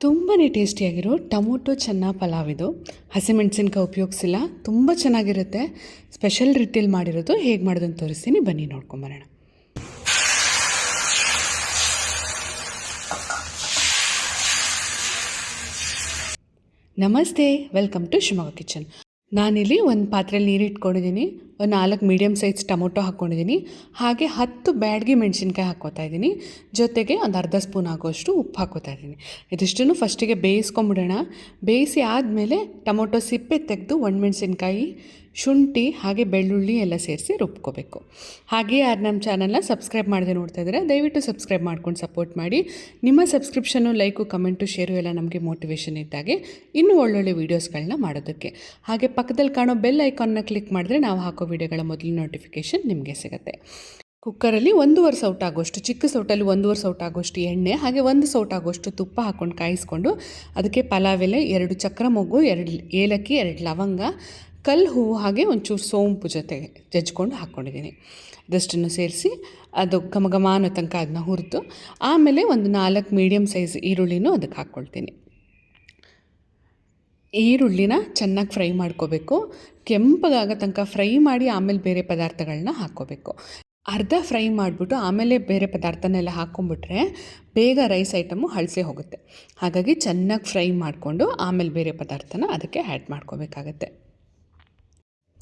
ತುಂಬಾ ಟೇಸ್ಟಿಯಾಗಿರೋ ಟೊಮೊಟೊ ಚೆನ್ನ ಪಲಾವ್ ಇದು. ಹಸಿಮೆಣಸಿನ್ಕಾಯಿ ಉಪಯೋಗಿಸಿಲ್ಲ, ತುಂಬ ಚೆನ್ನಾಗಿರುತ್ತೆ. ಸ್ಪೆಷಲ್ ರೀತಿಯಲ್ಲಿ ಮಾಡಿರೋದು, ಹೇಗೆ ಮಾಡೋದನ್ನು ತೋರಿಸ್ತೀನಿ, ಬನ್ನಿ ನೋಡ್ಕೊಂಬರೋಣ ನಮಸ್ತೆ, ವೆಲ್ಕಮ್ ಟು ಶಿವಮೊಗ್ಗ ಕಿಚನ್. ನಾನಿಲ್ಲಿ ಒಂದು ಪಾತ್ರೆಯಲ್ಲಿ ನೀರು ಇಟ್ಕೊಂಡಿದ್ದೀನಿ ಒಂದು ನಾಲ್ಕು ಮೀಡಿಯಮ್ ಸೈಜ್ ಟೊಮೊಟೊ ಹಾಕ್ಕೊಂಡಿದ್ದೀನಿ. ಹಾಗೆ ಹತ್ತು ಬ್ಯಾಡ್ಗೆ ಮೆಣಸಿನ್ಕಾಯಿ ಹಾಕ್ಕೋತಾ ಇದ್ದೀನಿ. ಜೊತೆಗೆ ಒಂದು ಅರ್ಧ ಸ್ಪೂನ್ ಆಗೋಷ್ಟು ಉಪ್ಪು ಹಾಕ್ಕೋತಾ ಇದ್ದೀನಿ. ಇದಿಷ್ಟನ್ನು ಫಸ್ಟಿಗೆ ಬೇಯಿಸ್ಕೊಂಬಿಡೋಣ. ಬೇಯಿಸಿ ಆದಮೇಲೆ ಟೊಮೊಟೊ ಸಿಪ್ಪೆ ತೆಗೆದು ಒಣಮೆಣಸಿನ್ಕಾಯಿ, ಶುಂಠಿ, ಹಾಗೆ ಬೆಳ್ಳುಳ್ಳಿ ಎಲ್ಲ ಸೇರಿಸಿ ರುಬ್ಕೋಬೇಕು. ಹಾಗೆ ಯಾರು ನಮ್ಮ ಚಾನಲ್ನ ಸಬ್ಸ್ಕ್ರೈಬ್ ಮಾಡದೆ ನೋಡ್ತಾ ಇದ್ದರೆ ದಯವಿಟ್ಟು ಸಬ್ಸ್ಕ್ರೈಬ್ ಮಾಡ್ಕೊಂಡು ಸಪೋರ್ಟ್ ಮಾಡಿ. ನಿಮ್ಮ ಸಬ್ಸ್ಕ್ರಿಪ್ಷನ್ನು ಲೈಕು ಕಮೆಂಟು ಶೇರು ಎಲ್ಲ ನಮಗೆ ಮೋಟಿವೇಶನ್ ಇದ್ದಾಗೆ ಇನ್ನೂ ಒಳ್ಳೊಳ್ಳೆ ವೀಡಿಯೋಸ್ಗಳನ್ನ ಮಾಡೋದಕ್ಕೆ. ಹಾಗೆ ಪಕ್ಕದಲ್ಲಿ ಕಾಣೋ ಬೆಲ್ ಐಕಾನ್ನ ಕ್ಲಿಕ್ ಮಾಡಿದ್ರೆ ನಾವು ಹಾಕೋ ವೀಡಿಯೋಗಳ ಮೊದಲು ನೋಟಿಫಿಕೇಷನ್ ನಿಮಗೆ ಸಿಗುತ್ತೆ. ಕುಕ್ಕರಲ್ಲಿ ಒಂದೂವರೆ ಸೌಟ್ ಆಗೋಷ್ಟು, ಚಿಕ್ಕ ಸೌಟಲ್ಲಿ ಒಂದೂವರೆ ಸೌಟ್ ಆಗೋಷ್ಟು ಎಣ್ಣೆ, ಹಾಗೆ ಒಂದು ಸೌಟ್ ಆಗೋಷ್ಟು ತುಪ್ಪ ಹಾಕ್ಕೊಂಡು ಕಾಯಿಸ್ಕೊಂಡು ಅದಕ್ಕೆ ಪಲಾವ್ ಎಲೆ ಎರಡು ಚಕ್ರ ಮೊಗ್ಗು, ಎರಡು ಏಲಕ್ಕಿ, ಎರಡು ಲವಂಗ ಕಲ್ಲು ಹೂವು, ಹಾಗೆ ಒಂಚೂರು ಸೋಂಪು ಜೊತೆಗೆ ಜಜ್ಕೊಂಡು ಹಾಕ್ಕೊಂಡಿದ್ದೀನಿ. ಇದಷ್ಟನ್ನು ಸೇರಿಸಿ ಅದು ಘಮ ಘಮ ಅನ್ನೋ ತನಕ ಅದನ್ನ ಹುರಿದು, ಆಮೇಲೆ ಒಂದು ನಾಲ್ಕು ಮೀಡಿಯಮ್ ಸೈಜ್ ಈರುಳ್ಳಿನೂ ಅದಕ್ಕೆ ಹಾಕ್ಕೊಳ್ತೀನಿ. ಈರುಳ್ಳಿನ ಚೆನ್ನಾಗಿ ಫ್ರೈ ಮಾಡ್ಕೋಬೇಕು. ಕೆಂಪಗಾಗೋ ತನಕ ಫ್ರೈ ಮಾಡಿ ಆಮೇಲೆ ಬೇರೆ ಪದಾರ್ಥಗಳನ್ನ ಹಾಕ್ಕೋಬೇಕು. ಅರ್ಧ ಫ್ರೈ ಮಾಡಿಬಿಟ್ಟು ಆಮೇಲೆ ಬೇರೆ ಪದಾರ್ಥನೆಲ್ಲ ಹಾಕ್ಕೊಂಬಿಟ್ರೆ ಬೇಗ ರೈಸ್ ಐಟಮು ಹಳಸೆ ಹೋಗುತ್ತೆ. ಹಾಗಾಗಿ ಚೆನ್ನಾಗಿ ಫ್ರೈ ಮಾಡಿಕೊಂಡು ಆಮೇಲೆ ಬೇರೆ ಪದಾರ್ಥನ ಅದಕ್ಕೆ ಆ್ಯಡ್ ಮಾಡ್ಕೋಬೇಕಾಗತ್ತೆ.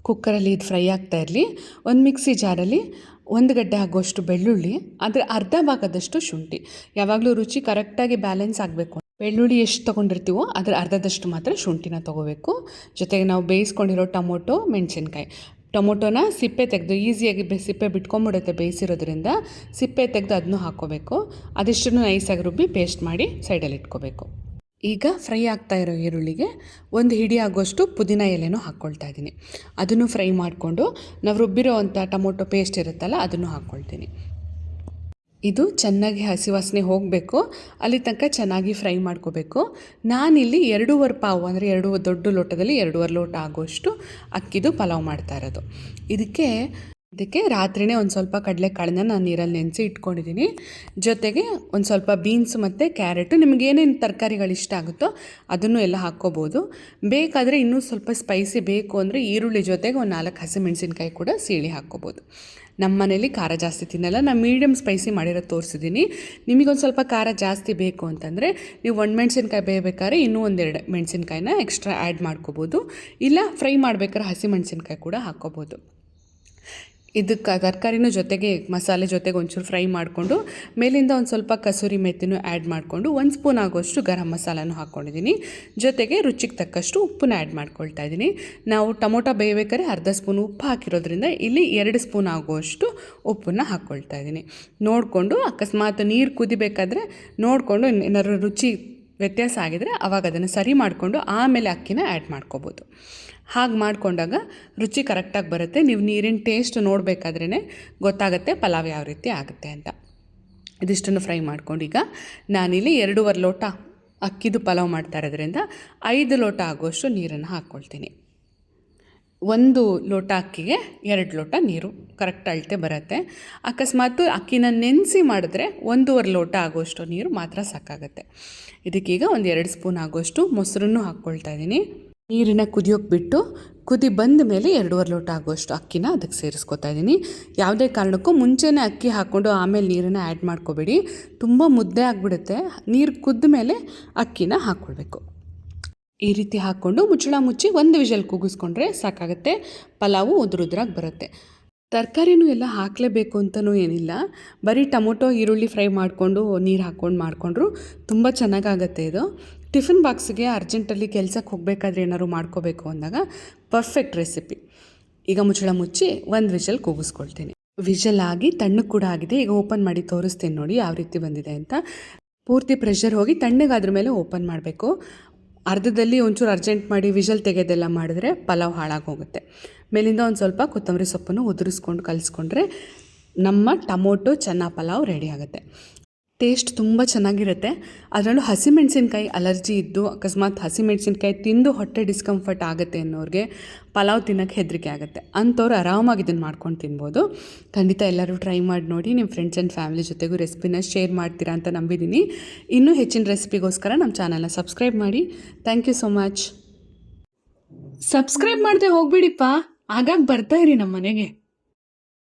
ಕುಕ್ಕರಲ್ಲಿ ಇದು ಫ್ರೈ ಆಗ್ತಾ ಇರಲಿ. ಒಂದು ಮಿಕ್ಸಿ ಜಾರಲ್ಲಿ ಒಂದು ಗಡ್ಡೆ ಆಗುವಷ್ಟು ಬೆಳ್ಳುಳ್ಳಿ, ಅದರ ಅರ್ಧ ಭಾಗದಷ್ಟು ಶುಂಠಿ. ಯಾವಾಗಲೂ ರುಚಿ ಕರೆಕ್ಟಾಗಿ ಬ್ಯಾಲೆನ್ಸ್ ಆಗಬೇಕು ಬೆಳ್ಳುಳ್ಳಿ ಎಷ್ಟು ತೊಗೊಂಡಿರ್ತೀವೋ ಅದರ ಅರ್ಧದಷ್ಟು ಮಾತ್ರ ಶುಂಠಿನ ತೊಗೋಬೇಕು. ಜೊತೆಗೆ ನಾವು ಬೇಯಿಸ್ಕೊಂಡಿರೋ ಟೊಮೊಟೊ, ಮೆಣಸಿನ್ಕಾಯಿ. ಟೊಮೊಟೊನ ಸಿಪ್ಪೆ ತೆಗೆದು ಈಸಿಯಾಗಿ ಸಿಪ್ಪೆ ಬಿಟ್ಕೊಂಬಿಡುತ್ತೆ ಬೇಯಿಸಿರೋದ್ರಿಂದ ಸಿಪ್ಪೆ ತೆಗೆದು ಅದನ್ನು ಹಾಕ್ಕೋಬೇಕು ಅದಿಷ್ಟನ್ನು ನೈಸಾಗಿ ರುಬ್ಬಿ ಪೇಸ್ಟ್ ಮಾಡಿ ಸೈಡಲ್ಲಿ ಇಟ್ಕೋಬೇಕು. ಈಗ ಫ್ರೈ ಆಗ್ತಾ ಇರೋ ಈರುಳ್ಳಿಗೆ ಒಂದು ಹಿಡಿ ಆಗೋಷ್ಟು ಪುದೀನ ಎಲೆನೂ ಹಾಕ್ಕೊಳ್ತಾ ಇದ್ದೀನಿ. ಅದನ್ನು ಫ್ರೈ ಮಾಡಿಕೊಂಡು ನಾವು ರುಬ್ಬಿರೋ ಅಂಥ ಟೊಮೊಟೊ ಪೇಸ್ಟ್ ಇರುತ್ತಲ್ಲ ಅದನ್ನು ಹಾಕ್ಕೊಳ್ತೀನಿ. ಇದು ಚೆನ್ನಾಗಿ ಹಸಿ ವಾಸನೆ ಹೋಗಬೇಕು, ಅಲ್ಲಿ ತನಕ ಚೆನ್ನಾಗಿ ಫ್ರೈ ಮಾಡ್ಕೋಬೇಕು. ನಾನಿಲ್ಲಿ ಎರಡೂವರೆ ಪಾವು, ಅಂದರೆ ಎರಡು ದೊಡ್ಡ ಲೋಟದಲ್ಲಿ ಎರಡೂವರೆ ಲೋಟ ಆಗೋಷ್ಟು ಅಕ್ಕಿದು ಪಲಾವ್ ಮಾಡ್ತಾ ಇರೋದು. ಇದಕ್ಕೆ ಇದಕ್ಕೆ ರಾತ್ರಿನೇ ಒಂದು ಸ್ವಲ್ಪ ಕಡಲೆಕಾಳನ್ನ ನಾನು ನೀರಲ್ಲಿ ನೆನೆಸಿ ಇಟ್ಕೊಂಡಿದ್ದೀನಿ ಜೊತೆಗೆ ಒಂದು ಸ್ವಲ್ಪ ಬೀನ್ಸ್ ಮತ್ತು ಕ್ಯಾರೆಟು, ನಿಮ್ಗೆ ಏನೇನು ತರಕಾರಿಗಳು ಇಷ್ಟ ಆಗುತ್ತೋ ಅದನ್ನು ಎಲ್ಲ ಹಾಕ್ಕೋಬೋದು. ಬೇಕಾದರೆ ಇನ್ನೂ ಸ್ವಲ್ಪ ಸ್ಪೈಸಿ ಬೇಕು ಅಂದರೆ ಈರುಳ್ಳಿ ಜೊತೆಗೆ ಒಂದು ನಾಲ್ಕು ಹಸಿಮೆಣಸಿನ್ಕಾಯಿ ಕೂಡ ಸೀಳಿ ಹಾಕ್ಕೋಬೋದು. ನಮ್ಮ ಮನೇಲಿ ಖಾರ ಜಾಸ್ತಿ ತಿನ್ನಲ್ಲ. ನಾನು ಮೀಡಿಯಮ್ ಸ್ಪೈಸಿ ಮಾಡಿರೋದು ತೋರಿಸಿದ್ದೀನಿ ನಿಮಗೊಂದು ಸ್ವಲ್ಪ ಖಾರ ಜಾಸ್ತಿ ಬೇಕು ಅಂತಂದರೆ ನೀವು ಒಂದು ಮೆಣಸಿನ್ಕಾಯಿ ಬೇಯಬೇಕಾದ್ರೆ ಇನ್ನೂ ಒಂದೆರಡು ಮೆಣಸಿನ್ಕಾಯಿನ ಎಕ್ಸ್ಟ್ರಾ ಆ್ಯಡ್ ಮಾಡ್ಕೋಬೋದು. ಇಲ್ಲ ಫ್ರೈ ಮಾಡ್ಬೇಕಾದ್ರೆ ಹಸಿ ಮೆಣಸಿನ್ಕಾಯಿ ಕೂಡ ಹಾಕ್ಕೋಬೋದು. ಇದಕ್ಕೆ ತರಕಾರಿನೂ ಜೊತೆಗೆ ಮಸಾಲೆ ಜೊತೆಗೆ ಒಂಚೂರು ಫ್ರೈ ಮಾಡಿಕೊಂಡು ಮೇಲಿಂದ ಒಂದು ಸ್ವಲ್ಪ ಕಸೂರಿ ಮೆತ್ತಿನೂ ಆ್ಯಡ್ ಮಾಡಿಕೊಂಡು ಒಂದು ಸ್ಪೂನ್ ಆಗೋಷ್ಟು ಗರಂ ಮಸಾಲನೂ ಹಾಕ್ಕೊಂಡಿದ್ದೀನಿ. ಜೊತೆಗೆ ರುಚಿಗೆ ತಕ್ಕಷ್ಟು ಉಪ್ಪನ್ನ ಆ್ಯಡ್ ಮಾಡ್ಕೊಳ್ತಾ ಇದ್ದೀನಿ. ನಾವು ಟೊಮೊಟೊ ಬೇಯಬೇಕಾದ್ರೆ ಅರ್ಧ ಸ್ಪೂನ್ ಉಪ್ಪು ಹಾಕಿರೋದ್ರಿಂದ ಇಲ್ಲಿ ಎರಡು ಸ್ಪೂನ್ ಆಗುವಷ್ಟು ಉಪ್ಪನ್ನು ಹಾಕ್ಕೊಳ್ತಾ ಇದ್ದೀನಿ. ನೋಡಿಕೊಂಡು ಅಕಸ್ಮಾತ್ ನೀರು ಕುದಿಬೇಕಾದ್ರೆ ನೋಡಿಕೊಂಡು ಏನಾದ್ರು ರುಚಿ ವ್ಯತ್ಯಾಸ ಆಗಿದರೆ ಅವಾಗ ಅದನ್ನು ಸರಿ ಮಾಡಿಕೊಂಡು ಆಮೇಲೆ ಅಕ್ಕಿನ ಆ್ಯಡ್ ಮಾಡ್ಕೋಬೋದು. ಹಾಗೆ ಮಾಡಿಕೊಂಡಾಗ ರುಚಿ ಕರೆಕ್ಟಾಗಿ ಬರುತ್ತೆ. ನೀವು ನೀರಿನ ಟೇಸ್ಟ್ ನೋಡಬೇಕಾದ್ರೇ ಗೊತ್ತಾಗುತ್ತೆ ಪಲಾವ್ ಯಾವ ರೀತಿ ಆಗುತ್ತೆ ಅಂತ. ಇದಿಷ್ಟನ್ನು ಫ್ರೈ ಮಾಡ್ಕೊಂಡು ಈಗ ನಾನಿಲ್ಲಿ ಎರಡೂವರೆ ಲೋಟ ಅಕ್ಕಿದು ಪಲಾವ್ ಮಾಡ್ತಾ ಇರೋದ್ರಿಂದ ಐದು ಲೋಟ ಆಗುವಷ್ಟು ನೀರನ್ನು ಹಾಕ್ಕೊಳ್ತೀನಿ. ಒಂದು ಲೋಟ ಅಕ್ಕಿಗೆ ಎರಡು ಲೋಟ ನೀರು ಕರೆಕ್ಟ್ ಅಳತೆ ಬರುತ್ತೆ. ಅಕಸ್ಮಾತ್ ಅಕ್ಕಿನ ನೆನೆಸಿ ಮಾಡಿದ್ರೆ ಒಂದೂವರೆ ಲೋಟ ಆಗುವಷ್ಟು ನೀರು ಮಾತ್ರ ಸಾಕಾಗುತ್ತೆ. ಇದಕ್ಕೀಗ ಒಂದು ಎರಡು ಸ್ಪೂನ್ ಆಗುವಷ್ಟು ಮೊಸರನ್ನು ಹಾಕ್ಕೊಳ್ತಾ ಇದ್ದೀನಿ. ನೀರಿನ ಕುದಿಯೋಕೆ ಬಿಟ್ಟು ಕುದಿ ಬಂದ ಮೇಲೆ ಎರಡೂವರೆ ಲೋಟ ಆಗುವಷ್ಟು ಅಕ್ಕಿನ ಅದಕ್ಕೆ ಸೇರಿಸ್ಕೊತಾ ಇದ್ದೀನಿ. ಯಾವುದೇ ಕಾರಣಕ್ಕೂ ಮುಂಚೆನೇ ಅಕ್ಕಿ ಹಾಕ್ಕೊಂಡು ಆಮೇಲೆ ನೀರನ್ನು ಆ್ಯಡ್ ಮಾಡ್ಕೋಬೇಡಿ. ತುಂಬ ಮುದ್ದೆ ಆಗಿಬಿಡುತ್ತೆ. ನೀರು ಕುದ್ದ ಮೇಲೆ ಅಕ್ಕಿನ ಹಾಕ್ಕೊಳ್ಬೇಕು. ಈ ರೀತಿ ಹಾಕ್ಕೊಂಡು ಮುಚ್ಚಳ ಮುಚ್ಚಿ ಒಂದು ವಿಷಲ್ ಕೂಗಿಸ್ಕೊಂಡ್ರೆ ಸಾಕಾಗುತ್ತೆ. ಪಲಾವು ಉದುರುದ್ರಾಗಿ ಬರುತ್ತೆ. ತರಕಾರಿನೂ ಎಲ್ಲ ಹಾಕಲೇಬೇಕು ಅಂತಲೂ ಏನಿಲ್ಲ. ಬರೀ ಟೊಮೊಟೊ, ಈರುಳ್ಳಿ ಫ್ರೈ ಮಾಡಿಕೊಂಡು, ನೀರು ಹಾಕ್ಕೊಂಡು ಮಾಡಿಕೊಂಡ್ರು ತುಂಬ ಚೆನ್ನಾಗಾಗತ್ತೆ ಇದು. ಟಿಫಿನ್ ಬಾಕ್ಸ್ಗೆ ಅರ್ಜೆಂಟಲ್ಲಿ ಕೆಲಸಕ್ಕೆ ಹೋಗಬೇಕಾದ್ರೆ ಏನಾದ್ರು ಮಾಡ್ಕೋಬೇಕು ಅಂದಾಗ ಪರ್ಫೆಕ್ಟ್ ರೆಸಿಪಿ. ಈಗ ಮುಚ್ಚಳ ಮುಚ್ಚಿ ಒಂದು ವಿಷಲ್ ಕೂಗಿಸ್ಕೊಳ್ತೀನಿ. ವಿಷಲ್ ಆಗಿ ತಣ್ಣಗೆ ಕೂಡ ಆಗಿದೆ. ಈಗ ಓಪನ್ ಮಾಡಿ ತೋರಿಸ್ತೀನಿ ನೋಡಿ ಯಾವ ರೀತಿ ಬಂದಿದೆ ಅಂತ. ಪೂರ್ತಿ ಪ್ರೆಷರ್ ಹೋಗಿ ತಣ್ಣಗಾದ್ರ ಮೇಲೆ ಓಪನ್ ಮಾಡಬೇಕು. ಅರ್ಧದಲ್ಲಿ ಒಂಚೂರು ಅರ್ಜೆಂಟ್ ಮಾಡಿ ವಿಷಲ್ ತೆಗೆದೆಲ್ಲ ಮಾಡಿದ್ರೆ ಪಲಾವ್ ಹಾಳಾಗೋಗುತ್ತೆ ಮೇಲಿಂದ ಒಂದು ಸ್ವಲ್ಪ ಕೊತ್ತಂಬರಿ ಸೊಪ್ಪನ್ನು ಉದುರಿಸ್ಕೊಂಡು ಕಲಿಸ್ಕೊಂಡ್ರೆ ನಮ್ಮ ಟಮೋಟೊ, ಚೆನ್ನ ಪಲಾವ್ ರೆಡಿ ಆಗುತ್ತೆ. ಟೇಸ್ಟ್ ತುಂಬ ಚೆನ್ನಾಗಿರುತ್ತೆ. ಅದರಲ್ಲೂ ಹಸಿಮೆಣಸಿನ್ಕಾಯಿ ಅಲರ್ಜಿ ಇದ್ದು, ಅಕಸ್ಮಾತ್ ಹಸಿಮೆಣಸಿನ್ಕಾಯಿ ತಿಂದು ಹೊಟ್ಟೆ ಡಿಸ್ಕಂಫರ್ಟ್ ಆಗುತ್ತೆ ಅನ್ನೋರಿಗೆ ಪಲಾವ್ ತಿನ್ನೋಕ್ಕೆ ಹೆದರಿಕೆ ಆಗುತ್ತೆ. ಅಂಥವ್ರು ಆರಾಮಾಗಿ ಇದನ್ನು ಮಾಡ್ಕೊಂಡು ತಿನ್ಬೋದು. ಖಂಡಿತ ಎಲ್ಲರೂ ಟ್ರೈ ಮಾಡಿ ನೋಡಿ. ನಿಮ್ಮ ಫ್ರೆಂಡ್ಸ್ ಆ್ಯಂಡ್ ಫ್ಯಾಮಿಲಿ ಜೊತೆಗೂ ರೆಸಿಪಿನ ಶೇರ್ ಮಾಡ್ತೀರಾ ಅಂತ ನಂಬಿದ್ದೀನಿ ಇನ್ನೂ ಹೆಚ್ಚಿನ ರೆಸಿಪಿಗೋಸ್ಕರ ನಮ್ಮ ಚಾನಲ್ನ ಸಬ್ಸ್ಕ್ರೈಬ್ ಮಾಡಿ. Thank you so much subscribe ಮಾಡದೆ ಹೋಗ್ಬಿಡಿಪ್ಪ. ಆಗಾಗ ಬರ್ತಾ ಇರಿ ನಮ್ಮ ಮನೆಗೆ.